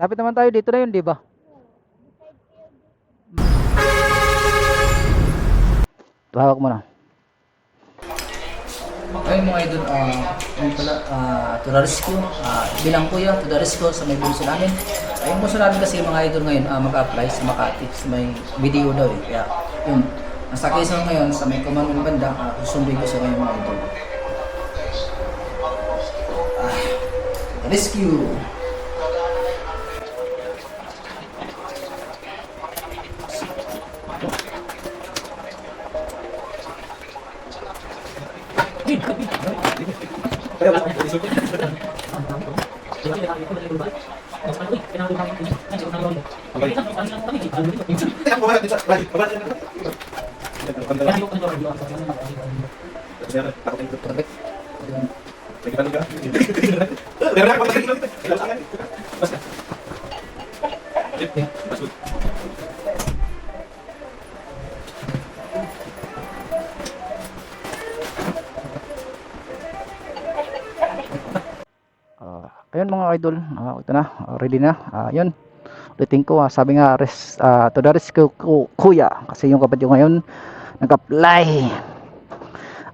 Lapit naman tayo dito na yun, di ba? Tawag mo na. Ayun mga idol, ah, ayun pala, ah, to the rescue, ah, bilang kuya, to the rescue sa may bunso namin. Ayun bunso namin kasi mga idol ngayon, ah, mag-apply sa Makati, sa may video daw eh. Kaya, yun, nasa Quezon ngayon, sa may Kumanon banda, ah, susunduin ko sa ngayon mga idol. The rescue! Mas, ayun mga idol, ah, ito na, ah, ready na. Yun. Ulitin ko, ah, sabi nga res, ah, to the rescue ku- kuya kasi yung kapatid ko ngayon nag-apply.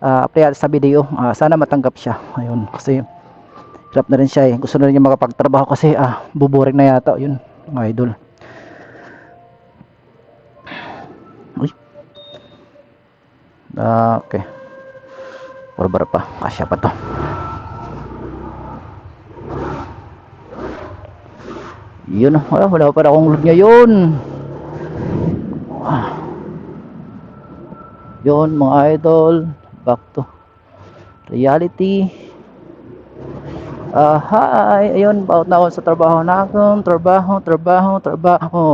Ah, apply sa video. Ah, sana matanggap siya. Ayun, kasi hirap na rin siya eh. Gusto na rin niya makapagtrabaho kasi ah, buboring na yata. Yun, mga idol. Uy. Ah, okay. Barbar pa. Kasya pa to. Yun, wala, wala pa akong load ngayon. Ah. Yun, mga idol. Back to reality. Ah, hi. Ayun, baut na ako sa trabaho na ako. Trabaho, trabaho, trabaho.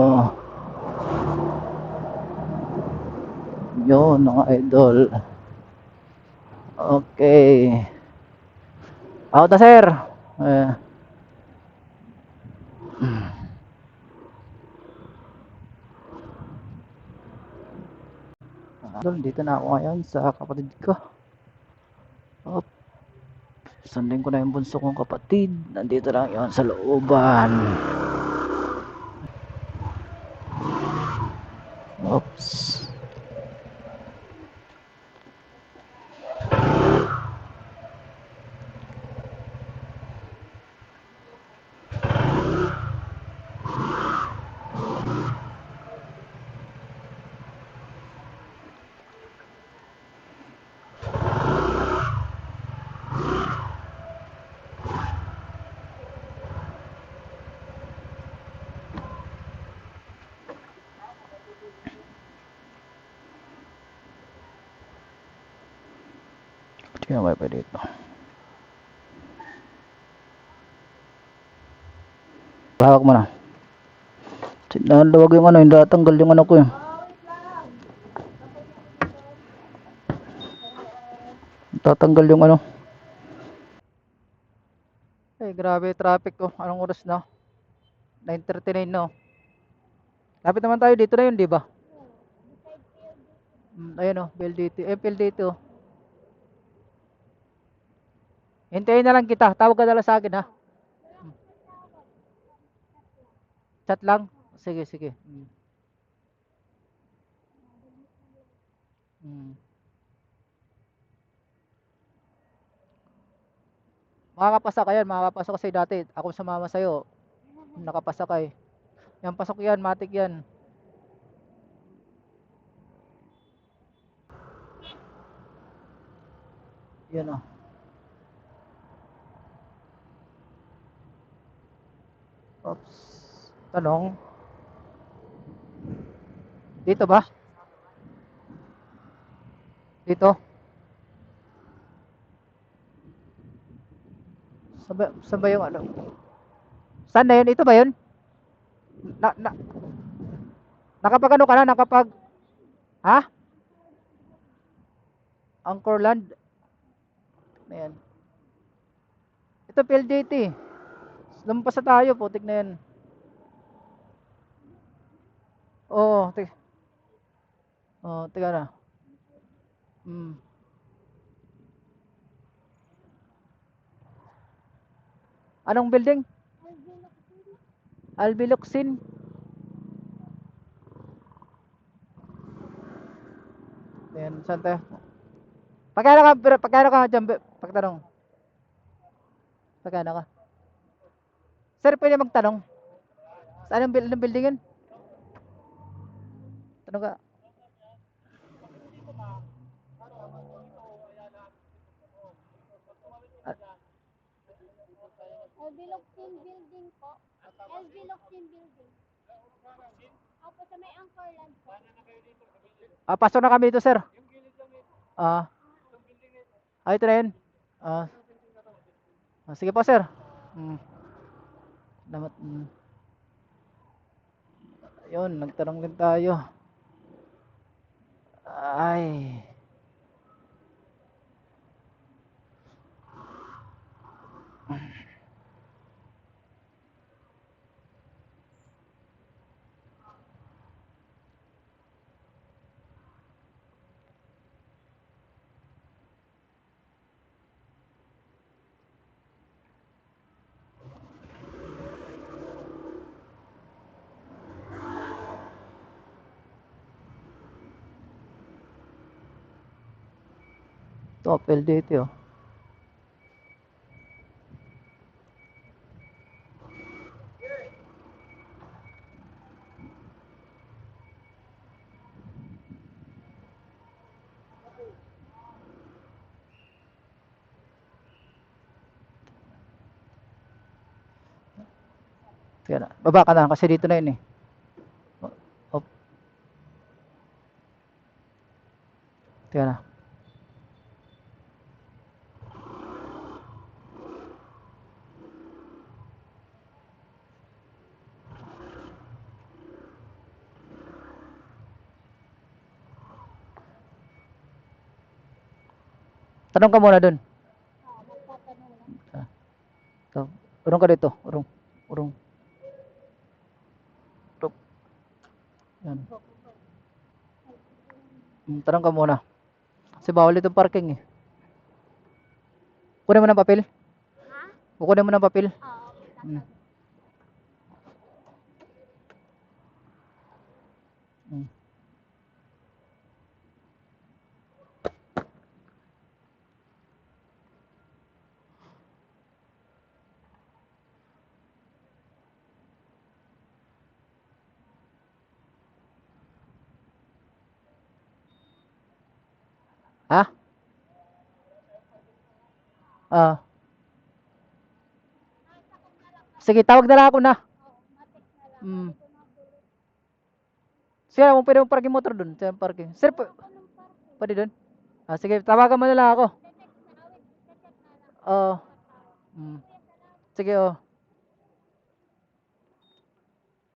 Yun, mga idol. Okay. Out na, sir. Eh. Idol, dito na ako ngayon sa kapatid ko. Op. Sundin ko na yung bunso kong kapatid. Nandito lang yon sa looban. Ba't kaya wifi dito? Hawak mo na. Naluwag yung ano, hindi tatanggal yung ano ko yun. Tatanggal yung ano. Eh, grabe traffic ko. Anong oras na? 9.39 na. oh. Lapit naman tayo dito na yun, di ba? Mm, ayun oh, PLDT. Eh, PLDT oh. Hintayin na lang kita. Tawag ka na lang sa akin ha. Chat lang. Sige, sige. Mm. Mm. Makakapasa ka yan. Makakapasa kasi dati. Ako sumama sa'yo. Nakapasa ka eh. Yan, pasok yan. Matik yan. Yan oh. Oops. Tanong. Dito ba? Dito? Saan ba yung ano? Saan na yun? Ito ba yun? Na, na, nakapag ano ka na? Nakapag, ha? Anchorland? Ayan. Ito PLDT. Lumpas na tayo, putik na yan. Oo, tig. Oo, tiga na. Hmm. Anong building? Albiloxin. Ayan, saan tayo? Pagkano ka, pagkano ka dyan, pagtanong? Pagkano ka? Sir, pwede magtanong? Saan ang, buil- anong building yun? Tanong ka. LB Locsin Building po. LB Locsin Building. Opo, sa may Anchorland po. Ah, pasok na kami dito, sir. Ah. Ah, ito na yun. Ah. Ah, sige po, sir. Mm. Damat, mm. Yun, nagtanong din tayo. Ay. Top LDT, oh. Na. Baba ka na kasi dito na yun eh. Op. Sige na. Tanong ka muna dun. Ah. So, urong ka dito. Urong. Urong. Urong. Yan. Mm, tanong ka muna. Kasi bawal dito parking eh. Kunin mo ng papel. Ha? Kukunin mo ng papel. Oo, okay. Mm. Mm. Ha? Ah. Sige, tawag na lang ako na. Oo. Mm. Sige, mo pwede mong parking motor doon sa parking. Sir, pwede doon? Ah, sige, tawagan mo na lang ako. Tetext na, awit. Tetext na lang. Oo. Mm. Sige, oh.